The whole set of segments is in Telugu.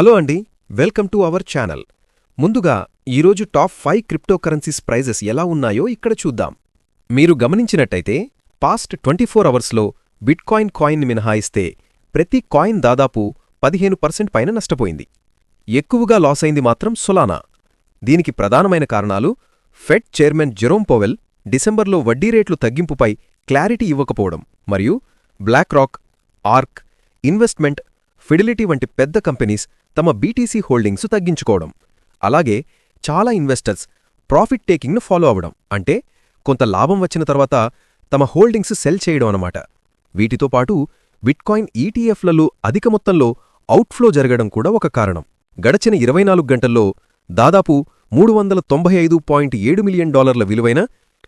హలో అండి వెల్కమ్ టు అవర్ ఛానల్. ముందుగా ఈరోజు టాప్ ఫైవ్ క్రిప్టోకరెన్సీస్ ప్రైజెస్ ఎలా ఉన్నాయో ఇక్కడ చూద్దాం. మీరు గమనించినట్టయితే పాస్ట్ ట్వంటీ ఫోర్ అవర్స్లో బిట్కాయిన్ కాయిన్ మినహాయిస్తే ప్రతి కాయిన్ దాదాపు పదిహేను పర్సెంట్ పైన నష్టపోయింది. ఎక్కువగా లాస్ అయింది మాత్రం సొలానా? దీనికి ప్రధానమైన కారణాలు ఫెడ్ చైర్మన్ జెరోమ్ పోవెల్ డిసెంబర్లో వడ్డీ రేట్లు తగ్గింపుపై క్లారిటీ ఇవ్వకపోవడం మరియు BlackRock Ark investment Fidelity వంటి పెద్ద కంపెనీస్ తమ బీటీసీ హోల్డింగ్స్ తగ్గించుకోవడం. అలాగే చాలా ఇన్వెస్టర్స్ ప్రాఫిట్ టేకింగ్ను ఫాలో అవడం అంటే కొంత లాభం వచ్చిన తర్వాత తమ హోల్డింగ్స్ సెల్ చేయడం అనమాట వీటితో పాటు బిట్కాయిన్ ఈటీఎఫ్లలో అధిక మొత్తంలో అవుట్ఫ్లో జరగడం కూడా ఒక కారణం. గడచిన ఇరవై నాలుగు గంటల్లో దాదాపు మూడు వందల తొంభై ఐదు పాయింట్ ఏడు మిలియన్ డాలర్ల విలువైన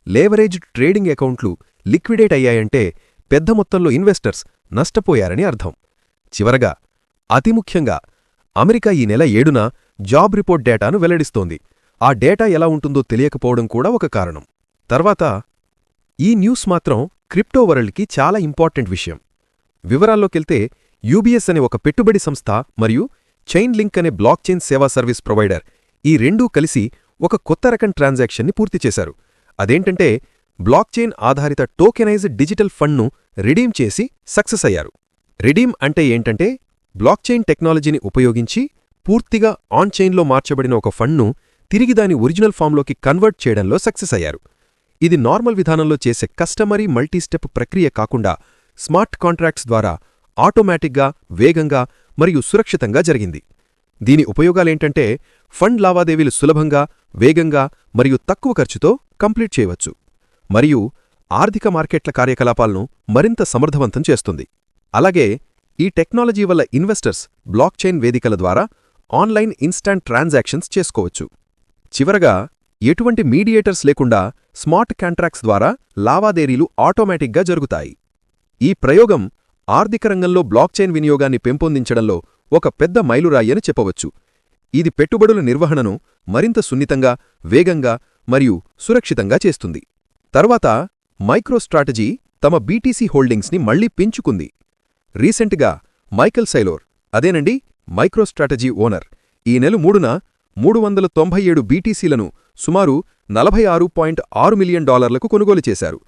లేవరేజ్ ట్రేడింగ్ అకౌంట్లు లిక్విడేట్ అయ్యాయంటే పెద్ద మొత్తంలో ఇన్వెస్టర్స్ నష్టపోయారని అర్థం. చివరగా అతి ముఖ్యంగా అమెరికా ఈ నెల ఏడున జాబ్ రిపోర్ట్ డేటాను వెల్లడిస్తోంది. ఆ డేటా ఎలా ఉంటుందో తెలియకపోవడం కూడా ఒక కారణం. తర్వాత ఈ న్యూస్ మాత్రం క్రిప్టో వరల్డ్కి చాలా ఇంపార్టెంట్ విషయం. వివరాల్లోకెళ్తే యూబీఎస్ అనే ఒక పెట్టుబడి సంస్థ మరియు చైన్ లింక్ అనే బ్లాక్ చైన్ సేవా సర్వీస్ ప్రొవైడర్ ఈ రెండూ కలిసి ఒక కొత్త రకం ట్రాన్సాక్షన్ని పూర్తి చేశారు. అదేంటంటే బ్లాక్ చైన్ ఆధారిత టోకెనైజ్డ్ డిజిటల్ ఫండ్ను రిడీమ్ చేసి సక్సెస్ అయ్యారు. రిడీమ్ అంటే ఏంటంటే బ్లాక్ చైన్ టెక్నాలజీని ఉపయోగించి పూర్తిగా ఆన్ చైన్లో మార్చబడిన ఒక ఫండ్ను తిరిగి దాని ఒరిజినల్ ఫామ్లోకి కన్వర్ట్ చేయడంలో సక్సెస్ అయ్యారు. ఇది నార్మల్ విధానంలో చేసే కస్టమరీ మల్టీస్టెప్ ప్రక్రియ కాకుండా స్మార్ట్ కాంట్రాక్ట్స్ ద్వారా ఆటోమేటిక్గా వేగంగా మరియు సురక్షితంగా జరిగింది. దీని ఉపయోగాలేంటంటే ఫండ్ లావాదేవీలు సులభంగా వేగంగా మరియు తక్కువ ఖర్చుతో కంప్లీట్ చేయవచ్చు. మరియు ఆర్థిక మార్కెట్ల కార్యకలాపాలను మరింత సమర్థవంతం చేస్తుంది. అలాగే ఈ టెక్నాలజీ వల్ల ఇన్వెస్టర్స్ బ్లాక్ చైన్ వేదికల ద్వారా ఆన్లైన్ ఇన్స్టాంట్ ట్రాన్సాక్షన్స్ చేసుకోవచ్చు. చివరగా ఎటువంటి మీడియేటర్స్ లేకుండా స్మార్ట్ కాంట్రాక్ట్స్ ద్వారా లావాదేవీలు ఆటోమేటిక్గా జరుగుతాయి. ఈ ప్రయోగం ఆర్థిక రంగంలో బ్లాక్ చైన్ వినియోగాన్ని పెంపొందించడంలో ఒక పెద్ద మైలురాయి అని చెప్పవచ్చు. ఇది పెట్టుబడుల నిర్వహణను మరింత సున్నితంగా వేగంగా మరియు సురక్షితంగా చేస్తుంది. తర్వాత మైక్రోస్ట్రాటజీ తమ బీటీసీ హోల్డింగ్స్ని మళ్ళీ పెంచుకుంది. రీసెంట్గా మైకెల్ సైలోర్ అదేనండి మైక్రోస్ట్రాటజీ ఓనర్ ఈ నెల మూడున మూడు వందల తొంభై ఏడు బీటీసీలను సుమారు నలభై ఆరు పాయింట్ ఆరు మిలియన్ డాలర్లకు కొనుగోలు చేశారు.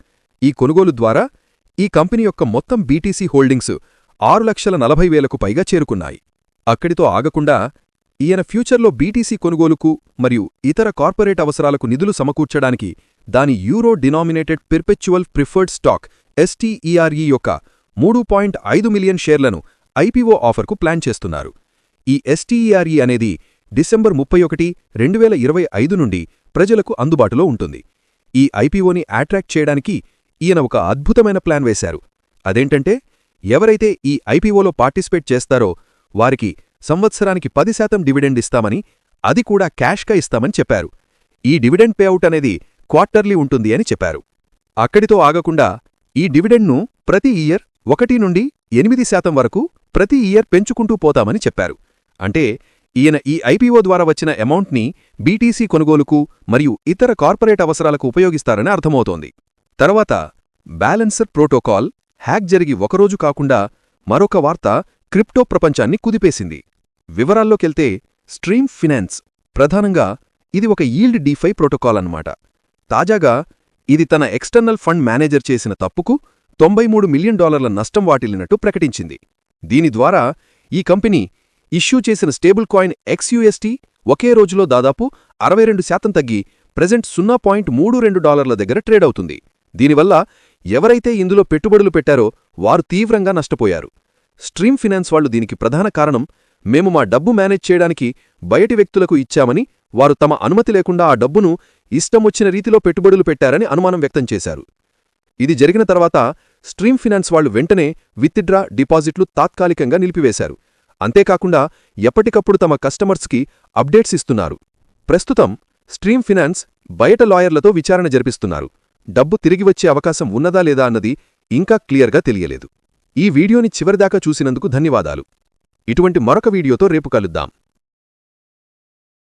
ఈ కొనుగోలు ద్వారా ఈ కంపెనీ యొక్క మొత్తం బీటీసీ హోల్డింగ్స్ ఆరు లక్షల నలభై వేలకు పైగా చేరుకున్నాయి. అక్కడితో ఆగకుండా ఈయన ఫ్యూచర్లో బీటీసీ కొనుగోలుకు మరియు ఇతర కార్పొరేట్ అవసరాలకు నిధులు సమకూర్చడానికి దాని euro denominated perpetual preferred stock STERE యొక్క మూడు పాయింట్ ఐదు మిలియన్ షేర్లను ఐపీఓ ఆఫర్కు ప్లాన్ చేస్తున్నారు. ఈ ఎస్టీఈఆర్ఈ అనేది డిసెంబర్ ముప్పై ఒకటి రెండు వేల ఇరవై ఐదు నుండి ప్రజలకు అందుబాటులో ఉంటుంది. ఈ ఐపీఓని అట్రాక్ట్ చేయడానికి ఈయన ఒక అద్భుతమైన ప్లాన్ వేశారు. అదేంటంటే ఎవరైతే ఈ ఐపీఓలో పార్టిసిపేట్ చేస్తారో వారికి సంవత్సరానికి పది శాతం డివిడెండ్ ఇస్తామని అది కూడా క్యాష్గా ఇస్తామని చెప్పారు. ఈ డివిడెండ్ పేఅవుట్ అనేది క్వార్టర్లీ ఉంటుంది అని చెప్పారు. అక్కడితో ఆగకుండా ఈ డివిడెండ్ను ప్రతి ఇయర్ ఒకటి నుండి ఎనిమిది శాతం వరకు ప్రతి ఇయర్ పెంచుకుంటూ పోతామని చెప్పారు. అంటే ఈయన ఈ ఐపీఓ ద్వారా వచ్చిన అమౌంట్ని బీటీసీ కొనుగోలుకు మరియు ఇతర కార్పొరేట్ అవసరాలకు ఉపయోగిస్తారని అర్థమవుతోంది. తర్వాత బ్యాలెన్సర్ ప్రోటోకాల్ హ్యాక్ జరిగి ఒకరోజు కాకుండా మరొక వార్త క్రిప్టో ప్రపంచాన్ని కుదిపేసింది. వివరాల్లోకెళ్తే స్ట్రీమ్ ఫినాన్స్ ప్రధానంగా ఇది ఒక ఈల్డ్ డీఫై ప్రోటోకాల్ అన్నమాట. తాజాగా ఇది తన ఎక్స్టర్నల్ ఫండ్ మేనేజర్ చేసిన తప్పుకు తొంభై మూడు మిలియన్ డాలర్ల నష్టం వాటిల్లినట్టు ప్రకటించింది. దీని ద్వారా ఈ కంపెనీ ఇష్యూ చేసిన స్టేబుల్ కాయిన్ ఎక్స్యూఎస్టీ ఒకే రోజులో దాదాపు అరవై రెండు శాతం తగ్గి ప్రెజెంట్ సున్నా పాయింట్ మూడు రెండు డాలర్ల దగ్గర ట్రేడ్ అవుతుంది. దీనివల్ల ఎవరైతే ఇందులో పెట్టుబడులు పెట్టారో వారు తీవ్రంగా నష్టపోయారు. స్ట్రీమ్ ఫినాన్స్ వాళ్ళు దీనికి ప్రధాన కారణం మేము మా డబ్బు మేనేజ్ చేయడానికి బయటి వ్యక్తులకు ఇచ్చామని వారు తమ అనుమతి లేకుండా ఆ డబ్బును ఇష్టమొచ్చిన రీతిలో పెట్టుబడులు పెట్టారని అనుమానం వ్యక్తం చేశారు. ఇది జరిగిన తర్వాత స్ట్రీమ్ ఫినాన్స్ వాళ్ళు వెంటనే విత్డ్రా డిపాజిట్లు తాత్కాలికంగా నిలిపివేశారు. అంతేకాకుండా ఎప్పటికప్పుడు తమ కస్టమర్స్కి అప్డేట్స్ ఇస్తున్నారు. ప్రస్తుతం స్ట్రీమ్ ఫినాన్స్ బయట లాయర్లతో విచారణ జరిపిస్తున్నారు. డబ్బు తిరిగి వచ్చే అవకాశం ఉన్నదా లేదా అన్నది ఇంకా క్లియర్గా తెలియలేదు. ఈ వీడియోని చివరిదాకా చూసినందుకు ధన్యవాదాలు. ఇటువంటి మరొక వీడియోతో రేపు కలుద్దాం.